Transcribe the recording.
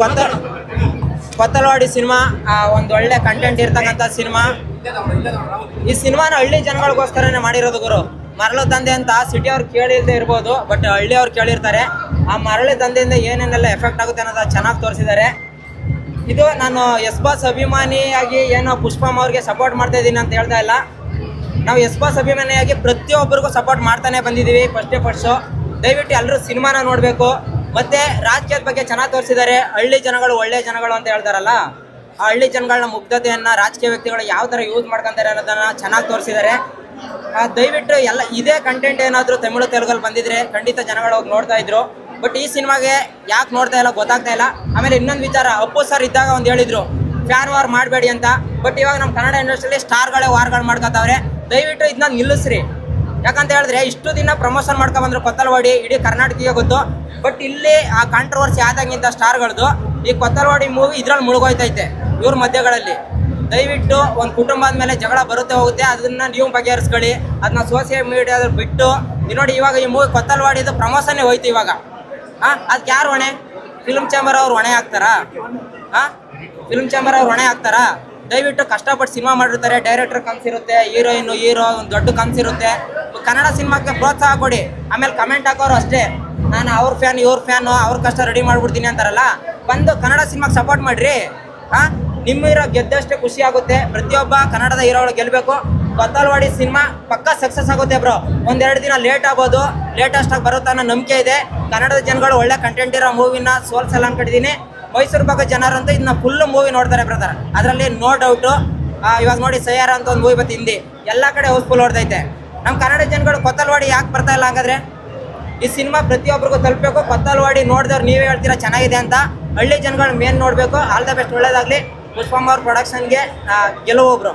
ಕೊತ್ತ Kothalavadi cinema ಒಂದು ಒಳ್ಳೆ content ಇರ್ತಕ್ಕಂಥ ಸಿನಿಮಾ. ಈ ಸಿನಿಮಾನ ಹಳ್ಳಿ ಜನಗಳಿಗೋಸ್ಕರನೇ ಮಾಡಿರೋದು ಗುರು. ಮರಳು ತಂದೆ ಅಂತ ಸಿಟಿ ಅವ್ರು ಕೇಳಿಲ್ದೇ ಇರ್ಬೋದು ಬಟ್ ಹಳ್ಳಿ ಅವ್ರು ಕೇಳಿರ್ತಾರೆ. ಆ ಮರಳಿ ತಂದೆಯಿಂದ ಏನೇನೆಲ್ಲ ಎಫೆಕ್ಟ್ ಆಗುತ್ತೆ ಅನ್ನೋದು ಚೆನ್ನಾಗಿ ತೋರಿಸಿದ್ದಾರೆ. ಇದು ನಾನು ಎಸ್ ಬಾಸ್ ಅಭಿಮಾನಿಯಾಗಿ ಏನೋ ಪುಷ್ಪಮ್ ಅವ್ರಿಗೆ ಸಪೋರ್ಟ್ ಮಾಡ್ತಾ ಇದ್ದೀನಿ ಅಂತ ಹೇಳ್ತಾ ಇಲ್ಲ. ನಾವು ಎಸ್ ಬಾಸ್ ಅಭಿಮಾನಿಯಾಗಿ ಪ್ರತಿಯೊಬ್ಬರಿಗೂ ಸಪೋರ್ಟ್ ಮಾಡ್ತಾನೆ ಬಂದಿದ್ದೀವಿ ಫಸ್ಟೇ ಫಸ್ಟು ದಯವಿಟ್ಟು ಎಲ್ಲರೂ ಸಿನಿಮಾನ ನೋಡಬೇಕು. ಮತ್ತೆ ರಾಜಕೀಯದ ಬಗ್ಗೆ ಚೆನ್ನಾಗಿ ತೋರಿಸಿದ್ದಾರೆ. ಹಳ್ಳಿ ಜನಗಳು ಒಳ್ಳೆ ಜನಗಳು ಅಂತ ಹೇಳ್ತಾರಲ್ಲ, ಆ ಹಳ್ಳಿ ಜನಗಳನ್ನ ಮುಗ್ಧತೆಯನ್ನ ರಾಜಕೀಯ ವ್ಯಕ್ತಿಗಳು ಯಾವ ತರ ಯೂಸ್ ಮಾಡ್ಕೊಂತಾರೆ ಅನ್ನೋದನ್ನ ಚೆನ್ನಾಗಿ ತೋರಿಸಿದ್ದಾರೆ. ದಯವಿಟ್ಟು ಎಲ್ಲ, ಇದೇ ಕಂಟೆಂಟ್ ಏನಾದರೂ ತಮಿಳು ತೆಲುಗಲ್ಲಿ ಬಂದಿದ್ರೆ ಖಂಡಿತ ಜನಗಳು ಹೋಗಿ ನೋಡ್ತಾ ಇದ್ರು. ಬಟ್ ಈ ಸಿನಿಮಾಗೆ ಯಾಕೆ ನೋಡ್ತಾ ಇಲ್ಲ ಗೊತ್ತಾಗ್ತಾ ಇಲ್ಲ. ಆಮೇಲೆ ಇನ್ನೊಂದು ವಿಚಾರ, ಅಪ್ಪು ಸರ್ ಇದ್ದಾಗ ಒಂದು ಹೇಳಿದ್ರು ಫ್ಯಾನ್ ವಾರ್ ಮಾಡಬೇಡಿ ಅಂತ. ಬಟ್ ಇವಾಗ ನಮ್ಮ ಕನ್ನಡ ಇಂಡಸ್ಟ್ರಿಯಲ್ಲಿ ಸ್ಟಾರ್ಗಳೇ ವಾರ್ಗಳು ಮಾಡ್ಕೊತಾವ್ರೆ. ದಯವಿಟ್ಟು ಇದನ್ನ ನಿಲ್ಲಿಸ್ರಿ. ಯಾಕಂತ ಹೇಳಿದ್ರೆ ಇಷ್ಟು ದಿನ ಪ್ರಮೋಷನ್ ಮಾಡ್ಕೊಂಡ್ ಬಂದ್ರು ಕೊತ್ತಲವಾಡಿ, ಇಡೀ ಕರ್ನಾಟಕಕ್ಕೆ ಗೊತ್ತು. ಬಟ್ ಇಲ್ಲಿ ಆ ಕಾಂಟ್ರವರ್ಸಿ ಆದಂಗಿಂತ ಸ್ಟಾರ್ಗಳದು ಈ ಕೊತ್ತಲವಾಡಿ ಮೂವಿ ಇದ್ರಲ್ಲಿ ಮುಳುಗೋಯ್ತೈತೆ ಇವ್ರ ಮಧ್ಯಗಳಲ್ಲಿ. ದಯವಿಟ್ಟು ಒಂದು ಕುಟುಂಬದ ಮೇಲೆ ಜಗಳ ಬರುತ್ತೆ ಹೋಗುತ್ತೆ, ಅದನ್ನ ನೀವು ಬಗೆಹರಿಸ್ಕೊಳ್ಳಿ ಅದನ್ನ ಸೋಷಿಯಲ್ ಮೀಡಿಯಾದಲ್ಲಿ ಬಿಟ್ಟು. ನೋಡಿ ಇವಾಗ ಈ ಮೂವಿ ಕೊತ್ತಲವಾಡಿದು ಪ್ರಮೋಷನ್ನೇ ಹೋಯ್ತು ಇವಾಗ. ಹಾಂ ಅದಕ್ಕೆ ಯಾರು ಹೊಣೆ? ಫಿಲ್ಮ್ ಚೇಂಬರ್ ಅವ್ರು ಹೊಣೆ ಹಾಕ್ತಾರಾ ಹಾಂ ಫಿಲ್ಮ್ ಚೇಂಬರ್ ಅವ್ರು ಹೊಣೆ ಹಾಕ್ತಾರಾ ದಯವಿಟ್ಟು ಕಷ್ಟಪಟ್ಟು ಸಿನಿಮಾ ಮಾಡಿರ್ತಾರೆ ಡೈರೆಕ್ಟರ್ ಕನ್ಸಿರುತ್ತೆ ಹೀರೋಯಿನ್ ಹೀರೋ ಒಂದು ದೊಡ್ಡ ಕನ್ಸಿರುತ್ತೆ ಕನ್ನಡ ಸಿನಿಮಾಕ್ಕೆ ಪ್ರೋತ್ಸಾಹ ಕೊಡಿ. ಆಮೇಲೆ ಕಮೆಂಟ್ ಹಾಕೋರು ಅಷ್ಟೇ. ನಾನು ಅವ್ರ ಫ್ಯಾನ್ ಇವ್ರ ಫ್ಯಾನು ಅವ್ರ ಕಷ್ಟ ರೆಡಿ ಮಾಡ್ಬಿಡ್ತೀನಿ ಅಂತಾರಲ್ಲ, ಬಂದು ಕನ್ನಡ ಸಿನಿಮಾಗೆ ಸಪೋರ್ಟ್ ಮಾಡ್ರಿ. ಹಾ? ನಿಮ್ಮ ಹೀರೋ ಗೆದ್ದಷ್ಟೇ ಖುಷಿ ಆಗುತ್ತೆ. ಪ್ರತಿಯೊಬ್ಬ ಕನ್ನಡದ ಹೀರೋಗಳು ಗೆಲ್ಲಬೇಕು ಕೊತ್ತಲ್ವಾಡಿ ಸಿನಿಮಾ ಪಕ್ಕ ಸಕ್ಸಸ್ ಆಗುತ್ತೆ ಬ್ರೋ ಒಂದೆರಡು ದಿನ ಲೇಟ್ ಆಗ್ಬೋದು. ಲೇಟೆಸ್ಟ್ ಆಗಿ ಬರುತ್ತೆ ಅನ್ನೋ ನಂಬಿಕೆ ಇದೆ. ಕನ್ನಡದ ಜನಗಳು ಒಳ್ಳೆ ಕಂಟೆಂಟ್ ಇರೋ ಮೂವಿನ ಸೋಲ್ಸಲ್ಲ ಅನ್ಕೊಂಡಿದ್ದೀನಿ ಮೈಸೂರು ಭಾಗ ಜನರಂತೂ ಇದನ್ನ ಫುಲ್ ಮೂವಿ ನೋಡ್ತಾರೆ ಬ್ರದರ್ ಅದರಲ್ಲಿ ನೋ ಡೌಟು ಇವಾಗ ನೋಡಿ ಸಯ್ಯಾರ ಅಂತ ಒಂದು ಮೂವಿ ಬತ್ತು ಹಿಂದಿ. ಎಲ್ಲ ಕಡೆ ಹೌಸ್ಫುಲ್ ಹೊಡೆದೈತೆ ನಮ್ಮ ಕನ್ನಡ ಜನಗಳು ಕೊತ್ತಲ್ವಾಡಿ ಯಾಕೆ ಬರ್ತಾ ಇಲ್ಲ ಹಾಗಾದ್ರೆ? ಈ ಸಿನಿಮಾ ಪ್ರತಿಯೊಬ್ಬರಿಗೂ ತಲುಪಬೇಕು. ಕೊತ್ತಲ್ವಾಡಿ ನೋಡಿದವ್ರು ನೀವೇ ಹೇಳ್ತೀರಾ, ಚೆನ್ನಾಗಿದೆ ಅಂತ. ಹಳ್ಳಿ ಜನಗಳು ಮೇನ್ ನೋಡಬೇಕು. ಆಲ್ ದ ಬೆಸ್ಟ್ ಒಳ್ಳೇದಾಗಲಿ. ಪುಷ್ಪಮ್ಮ ಅವ್ರ ಪ್ರೊಡಕ್ಷನ್ಗೆ ಗೆಲುವು ಒಬ್ರು